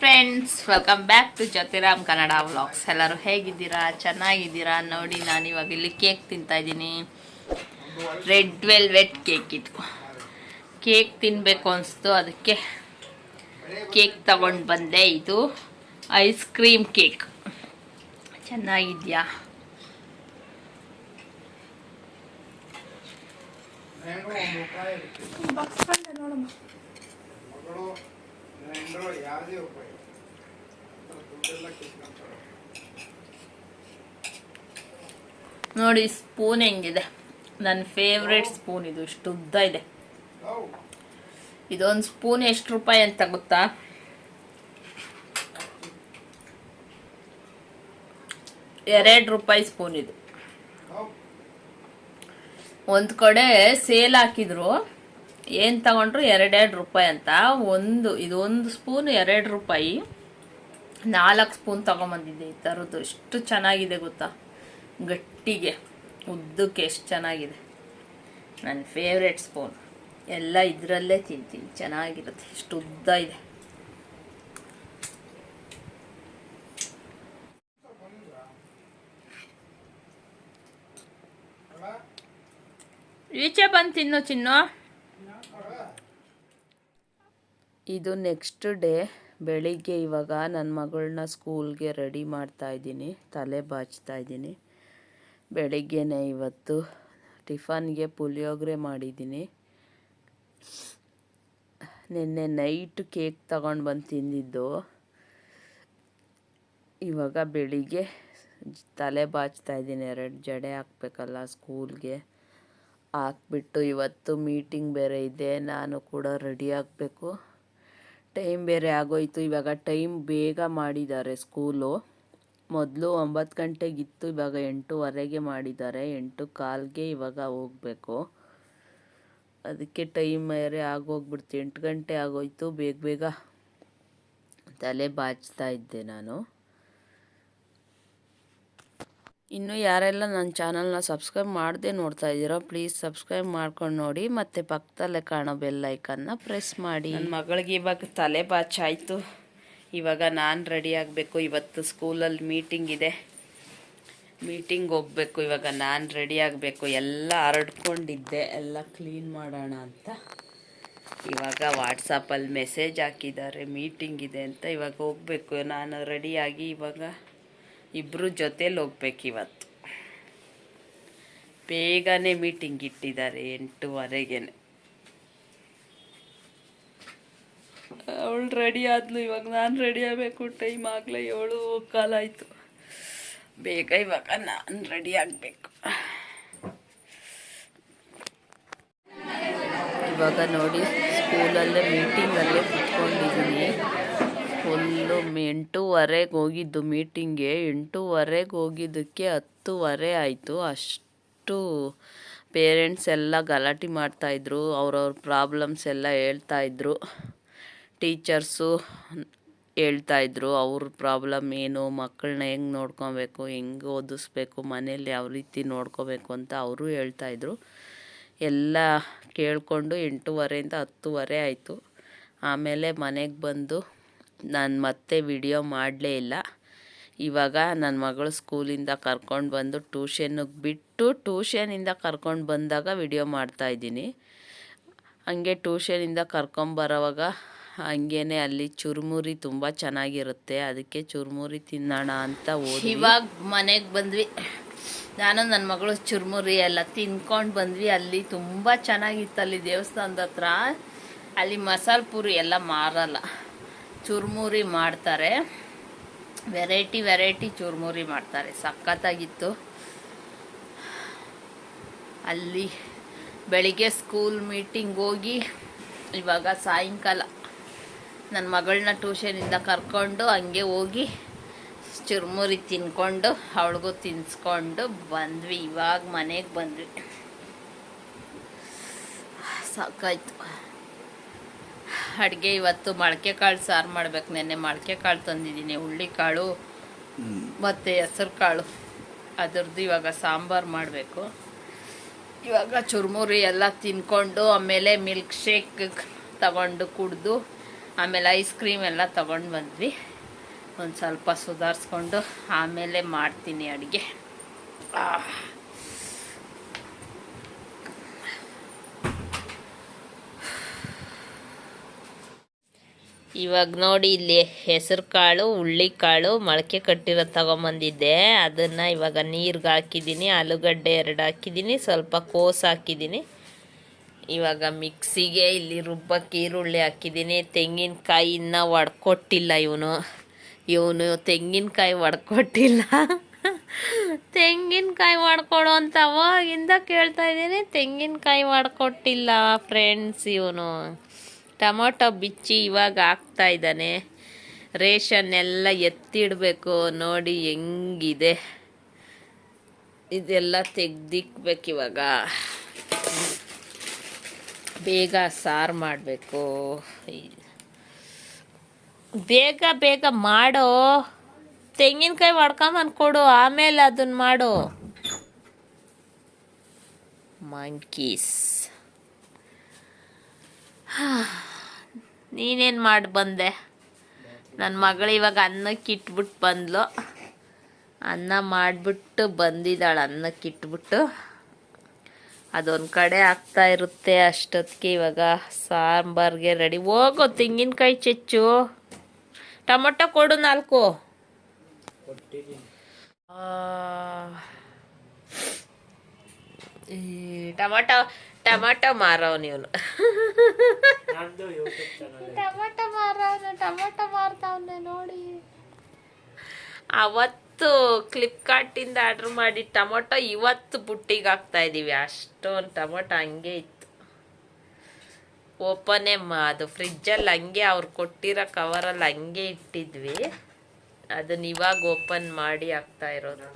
Friends welcome back to Jyotiram Kannada vlogs ಎಲ್ಲರೂ ಹೇಗಿದ್ದೀರಾ? ಚೆನ್ನಾಗಿದ್ದೀರಾ? ನೋಡಿ ನಾನು ಇವಾಗ ಇಲ್ಲಿ ಕೇಕ್ ತಿಂತಾ ಇದ್ದೀನಿ. ರೆಡ್ ವೆಲ್ವೆಟ್ ಕೇಕ್ ಇದು. ಕೇಕ್ ತಿನ್ನಬೇಕು ಅನಿಸ್ತು. ಅದಕ್ಕೆ ಕೇಕ್ ತಗೊಂಡು ಬಂದೆ. ಇದು ಐಸ್ ಕ್ರೀಮ್ ಕೇಕ್ ಚೆನ್ನಾಗಿದೆಯಾ? ಮಗಳು ನೆಂಟರು ಯಾವುದೇ ಉಪಾಯ ದುಡ್ಡೆಲ್ಲ ಕಿತ್ಕೊಂತಾರೆ ನೋಡಿ ಸ್ಪೂನ್ ಹೆಂಗಿದೆ? ನನ್ನ ಫೇವ್ರೆಟ್ ಸ್ಪೂನ್ ಇದು. ಇಷ್ಟು ಉದ್ದ ಇದೆ. ಇದೊಂದು ಸ್ಪೂನ್ ಎಷ್ಟು ರೂಪಾಯಿ ಅಂತ ಗೊತ್ತಾ? ಎರಡು ರೂಪಾಯಿ ಸ್ಪೂನ್ ಇದು. ಒಂದು ಕಡೆ ಸೇಲ್ ಹಾಕಿದ್ರು. ಏನು ತಗೊಂಡ್ರು? ಎರಡೆರಡು ರೂಪಾಯಿ ಅಂತ. ಒಂದು, ಇದೊಂದು ಸ್ಪೂನ್ ಎರಡು ರೂಪಾಯಿ. ನಾಲ್ಕು ಸ್ಪೂನ್ ತಗೊಂಬಂದಿದ್ದೆ ಈ ಥರದ್ದು. ಎಷ್ಟು ಚೆನ್ನಾಗಿದೆ ಗೊತ್ತಾ? ಗಟ್ಟಿಗೆ, ಉದ್ದಕ್ಕೆ ಎಷ್ಟು ಚೆನ್ನಾಗಿದೆ. ನನ್ನ ಫೇವ್ರೆಟ್ ಸ್ಪೂನ್ ಎಲ್ಲ ಇದರಲ್ಲೇ ತಿಂತೀನಿ. ಚೆನ್ನಾಗಿರುತ್ತೆ. ಎಷ್ಟು ಉದ್ದ ಇದೆ. ಈಚೆ ಬಂದು ತಿನ್ನು ಚಿನ್ನು. ಇದು ನೆಕ್ಸ್ಟ್ ಡೇ ಬೆಳಿಗ್ಗೆ ಇವಾಗ ನನ್ನ ಮಗಳನ್ನ ಸ್ಕೂಲ್ಗೆ ರೆಡಿ ಮಾಡ್ತಾ ಇದ್ದೀನಿ, ತಲೆ ಬಾಚ್ತಾ ಇದ್ದೀನಿ. ಬೆಳಿಗ್ಗೆನೇ ಇವತ್ತು ಟಿಫನ್ಗೆ ಪುಳಿಯೋಗರೆ ಮಾಡಿದ್ದೀನಿ. ನಿನ್ನೆ ನೈಟ್ ಕೇಕ್ ತಗೊಂಡು ಬಂದು ತಿಂದಿದ್ದು. ಇವಾಗ ಬೆಳಿಗ್ಗೆ ತಲೆ ಬಾಚ್ತಾ ಇದ್ದೀನಿ, ಎರಡು ಜಡೆ ಹಾಕ್ಬೇಕಲ್ಲ ಸ್ಕೂಲ್ಗೆ ಹಾಕ್ಬಿಟ್ಟು ಇವತ್ತು ಮೀಟಿಂಗ್ ಬೇರೆ ಇದೆ, ನಾನು ಕೂಡ ರೆಡಿ ಆಗಬೇಕು. ಟೈಮ್ ಬೇರೆ ಆಗೋಯ್ತು. ಇವಾಗ ಟೈಮ್ ಬೇಗ ಮಾಡಿದ್ದಾರೆ ಸ್ಕೂಲು. ಮೊದಲು ಒಂಬತ್ತು ಗಂಟೆಗಿತ್ತು, ಇವಾಗ ಎಂಟೂವರೆಗೆ ಮಾಡಿದ್ದಾರೆ. ಎಂಟು ಕಾಲ್ಗೆ ಇವಾಗ ಹೋಗಬೇಕು. ಅದಕ್ಕೆ ಟೈಮ್ ಬೇರೆ ಆಗೋಗ್ಬಿಡ್ತು. ಎಂಟು ಗಂಟೆ ಆಗೋಯ್ತು. ಬೇಗ ಬೇಗ ತಲೆ ಬಾಚ್ತಾ ಇದ್ದೆ ನಾನು. ಇನ್ನು ಯಾರೆಲ್ಲ ನನ್ನ ಚಾನಲ್ನ ಸಬ್ಸ್ಕ್ರೈಬ್ ಮಾಡದೆ ನೋಡ್ತಾ ಇದ್ದೀರೋ ಪ್ಲೀಸ್ ಸಬ್ಸ್ಕ್ರೈಬ್ ಮಾಡ್ಕೊಂಡು ನೋಡಿ. ಮತ್ತು ಪಕ್ಕದಲ್ಲೇ ಕಾಣೋ ಬೆಲ್ ಐಕನ್ನ ಪ್ರೆಸ್ ಮಾಡಿ. ನನ್ನ ಮಗಳಿಗೆ ಇವಾಗ ತಲೆ ಬಾಚಾಯಿತು ಇವಾಗ ನಾನು ರೆಡಿ ಆಗಬೇಕು. ಇವತ್ತು ಸ್ಕೂಲಲ್ಲಿ ಮೀಟಿಂಗ್ ಇದೆ. ಮೀಟಿಂಗ್ ಹೋಗಬೇಕು. ಇವಾಗ ನಾನು ರೆಡಿ ಆಗಬೇಕು. ಎಲ್ಲ ಹರಡ್ಕೊಂಡಿದ್ದೆ. ಎಲ್ಲ ಕ್ಲೀನ್ ಮಾಡೋಣ ಅಂತ. ಇವಾಗ ವಾಟ್ಸಪ್ಪಲ್ಲಿ ಮೆಸೇಜ್ ಹಾಕಿದ್ದಾರೆ. ಮೀಟಿಂಗ್ ಇದೆ ಅಂತ ಇವಾಗ ಹೋಗಬೇಕು. ನಾನು ರೆಡಿಯಾಗಿ ಇವಾಗ ಇಬ್ಬರು ಜೊತೇಲಿ ಹೋಗ್ಬೇಕು ಇವತ್ತು ಬೇಗನೆ ಮೀಟಿಂಗ್ ಇಟ್ಟಿದ್ದಾರೆ ಎಂಟೂವರೆಗೆ ಅವಳು ರೆಡಿ ಆದ್ಲು, ಇವಾಗ ನಾನು ರೆಡಿ ಆಗಬೇಕು ಟೈಮ್ ಆಗಲೇ ಏಳು ಕಾಲ ಆಯಿತು. ಬೇಗ ಇವಾಗ ನಾನು ರೆಡಿ ಆಗಬೇಕು. ಇವಾಗ ನೋಡಿ ಸ್ಕೂಲಲ್ಲೇ ಮೀಟಿಂಗಲ್ಲೇ ಕುತ್ಕೊಂಡಿದ್ದೀನಿ ಫುಲ್ಲು ಎಂಟೂವರೆಗೆ ಹೋಗಿದ್ದು ಮೀಟಿಂಗ್ಗೆ ಎಂಟೂವರೆಗೆ ಹೋಗಿದ್ದಕ್ಕೆ ಹತ್ತುವರೆ ಆಯಿತು. ಅಷ್ಟು ಪೇರೆಂಟ್ಸ್ ಎಲ್ಲ ಗಲಾಟೆ ಮಾಡ್ತಾಯಿದ್ರು ಅವ್ರವ್ರ ಪ್ರಾಬ್ಲಮ್ಸ್ ಎಲ್ಲ ಹೇಳ್ತಾಯಿದ್ರು ಟೀಚರ್ಸು ಹೇಳ್ತಾಯಿದ್ರು ಅವ್ರ ಪ್ರಾಬ್ಲಮ್ ಏನು ಮಕ್ಕಳನ್ನ ಹೆಂಗೆ ನೋಡ್ಕೊಬೇಕು, ಹೆಂಗೆ ಓದಿಸ್ಬೇಕು, ಮನೇಲಿ ಯಾವ ರೀತಿ ನೋಡ್ಕೋಬೇಕು ಅಂತ ಅವರು ಹೇಳ್ತಾಯಿದ್ರು ಎಲ್ಲ ಕೇಳಿಕೊಂಡು ಎಂಟೂವರೆಯಿಂದ ಹತ್ತುವರೆ ಆಯಿತು. ಆಮೇಲೆ ಮನೆಗೆ ಬಂದು ನಾನು ಮತ್ತೆ ವಿಡಿಯೋ ಮಾಡಲೇ ಇಲ್ಲ. ಇವಾಗ ನನ್ನ ಮಗಳು ಸ್ಕೂಲಿಂದ ಕರ್ಕೊಂಡು ಬಂದು ಟ್ಯೂಷನ್ನಿಗೆ ಬಿಟ್ಟು ಟ್ಯೂಷನಿಂದ ಕರ್ಕೊಂಡು ಬಂದಾಗ ವಿಡಿಯೋ ಮಾಡ್ತಾಯಿದ್ದೀನಿ ಹಂಗೆ ಟ್ಯೂಷನಿಂದ ಕರ್ಕೊಂಬರೋವಾಗ ಹಂಗೇನೆ ಅಲ್ಲಿ ಚುರುಮುರಿ ತುಂಬ ಚೆನ್ನಾಗಿರುತ್ತೆ. ಅದಕ್ಕೆ ಚುರುಮುರಿ ತಿನ್ನೋಣ ಅಂತ ಹೋಗಿ ಇವಾಗ ಮನೆಗೆ ಬಂದ್ವಿ. ನಾನು ನನ್ನ ಮಗಳು ಚುರುಮುರಿ ಎಲ್ಲ ತಿನ್ಕೊಂಡು ಬಂದ್ವಿ. ಅಲ್ಲಿ ತುಂಬ ಚೆನ್ನಾಗಿತ್ತು ಅಲ್ಲಿ ದೇವಸ್ಥಾನದ ಹತ್ರ. ಅಲ್ಲಿ ಮಸಾಲೆ ಪೂರಿ ಎಲ್ಲ ಮಾರಲ್ಲ. ಚುರುಮುರಿ ಮಾಡ್ತಾರೆ. ವೆರೈಟಿ ವೆರೈಟಿ ಚುರುಮುರಿ ಮಾಡ್ತಾರೆ. ಸಖತ್ತಾಗಿತ್ತು. ಅಲ್ಲಿ ಬೆಳಿಗ್ಗೆ ಸ್ಕೂಲ್ ಮೀಟಿಂಗ್ ಹೋಗಿ, ಇವಾಗ ಸಾಯಂಕಾಲ ನನ್ನ ಮಗಳನ್ನ ಟ್ಯೂಷನಿಂದ ಕರ್ಕೊಂಡು ಹಂಗೆ ಹೋಗಿ ಚುರುಮುರಿ ತಿನ್ಕೊಂಡು, ಅವಳಿಗೂ ತಿನ್ಸ್ಕೊಂಡು ಬಂದ್ವಿ. ಇವಾಗ ಮನೆಗೆ ಬಂದ್ವಿ. ಸಾಕಾಯ್ತು ಅಡುಗೆ ಇವತ್ತು ಮೊಳಕೆ ಕಾಳು, ಸಾರು ಮಾಡ್ಬೇಕು ನೆನ್ನೆ. ಮೊಳಕೆ ಕಾಳು ತಂದಿದ್ದೀನಿ, ಹುಳ್ಳಿ ಕಾಳು ಮತ್ತು ಹೆಸರು ಕಾಳು. ಅದರದ್ದು ಇವಾಗ ಸಾಂಬಾರು ಮಾಡಬೇಕು. ಇವಾಗ ಚುರುಮುರಿ ಎಲ್ಲ ತಿನ್ಕೊಂಡು ಆಮೇಲೆ ಮಿಲ್ಕ್ ಶೇಕ್ ತಗೊಂಡು ಕುಡಿದು, ಆಮೇಲೆ ಐಸ್ ಕ್ರೀಮ್ ಎಲ್ಲ ತಗೊಂಡು ಬಂದ್ವಿ. ಒಂದು ಸ್ವಲ್ಪ ಸುಧಾರಿಸ್ಕೊಂಡು ಆಮೇಲೆ ಮಾಡ್ತೀನಿ ಅಡುಗೆ. ಇವಾಗ ನೋಡಿ ಇಲ್ಲಿ ಹೆಸರು ಕಾಳು ಹುಳ್ಳಿಕಾಳು ಮೊಳಕೆ ಕಟ್ಟಿರೋ ತಗೊಂಬಂದಿದ್ದೆ. ಅದನ್ನು ಇವಾಗ ನೀರಿಗೆ ಹಾಕಿದ್ದೀನಿ, ಆಲೂಗಡ್ಡೆ ಎರಡು ಹಾಕಿದ್ದೀನಿ, ಸ್ವಲ್ಪ ಕೋಸು ಹಾಕಿದ್ದೀನಿ. ಇವಾಗ ಮಿಕ್ಸಿಗೆ ಇಲ್ಲಿ ರುಬ್ಬಕ್ಕೆ ಈರುಳ್ಳಿ ಹಾಕಿದ್ದೀನಿ. ತೆಂಗಿನಕಾಯಿ ಇನ್ನೂ ಒಡ್ಕೊಟ್ಟಿಲ್ಲ ಇವನು. ಇವನು ತೆಂಗಿನಕಾಯಿ ಒಡ್ಕೊಟ್ಟಿಲ್ಲ. ತೆಂಗಿನಕಾಯಿ ಮಾಡ್ಕೊಡು ಅಂತ ಅವಾಗಿಂದ ಕೇಳ್ತಾ ಇದ್ದೀನಿ. ತೆಂಗಿನಕಾಯಿ ಮಾಡ್ಕೊಟ್ಟಿಲ್ಲ ಫ್ರೆಂಡ್ಸ್ ಇವನು. ಟೊಮೊಟೊ ಬಿಚ್ಚಿ ಇವಾಗ ಹಾಕ್ತಾ ಇದ್ದಾನೆ. ರೇಷನ್ ಎಲ್ಲ ಎತ್ತಿಡಬೇಕು. ನೋಡಿ ಹೆಂಗಿದೆ. ಇದೆಲ್ಲ ತೆಗ್ದಿಕ್ಬೇಕು ಇವಾಗ. ಬೇಗ ಸಾರು ಮಾಡಬೇಕು. ಬೇಗ ಬೇಗ ಮಾಡೋ. ತೆಂಗಿನಕಾಯಿ ಹೊಡ್ಕೊಂಬಂದು ಕೊಡು. ಆಮೇಲೆ ಅದನ್ನ ಮಾಡು. ಮಂಕೀಸ್ ನೀನೇನು ಮಾಡಿ ಬಂದೆ? ನನ್ನ ಮಗಳು ಇವಾಗ ಅನ್ನಕ್ಕೆ ಇಟ್ಬಿಟ್ಟು ಬಂದ್ಲು. ಅನ್ನ ಮಾಡಿಬಿಟ್ಟು ಬಂದಿದ್ದಾಳೆ, ಅನ್ನಕ್ಕೆ ಇಟ್ಬಿಟ್ಟು. ಅದೊಂದು ಕಡೆ ಆಗ್ತಾ ಇರುತ್ತೆ ಅಷ್ಟೊತ್ತಿಗೆ ಇವಾಗ. ಸಾಂಬಾರ್ಗೆ ರೆಡಿ ಹೋಗೋ, ತೆಂಗಿನಕಾಯಿ ಚೆಚ್ಚು. ಟೊಮೊಟೊ ಕೊಡು ನಾಲ್ಕು. ಈ ಟೊಮೊಟೊ ಟೊಮೊಟೊ ಮಾರವ್ ಇವನು ಟೊಮಾಟೊ ಮಾರವನು ಟೊಮಾಟೊ ಮಾರ್ತಾವನೆ ನೋಡಿ. ಅವತ್ತು ಫ್ಲಿಪ್ಕಾರ್ಟಿಂದ ಆರ್ಡರ್ ಮಾಡಿ ಟೊಮೊಟೊ ಇವತ್ತು ಬುಟ್ಟಿಗೆ ಹಾಕ್ತಾ ಇದ್ದೀವಿ ಅಷ್ಟೊಂದು ಟೊಮೊಟೊ ಹಂಗೆ ಇತ್ತು. ಓಪನೇ ಮಾ ಅದು ಫ್ರಿಜ್ಜಲ್ಲಿ ಹಂಗೆ ಅವ್ರು ಕೊಟ್ಟಿರೋ ಕವರಲ್ಲಿ ಹಂಗೆ ಇಟ್ಟಿದ್ವಿ. ಅದನ್ನ ಇವಾಗ ಓಪನ್ ಮಾಡಿ ಹಾಕ್ತಾ ಇರೋದು.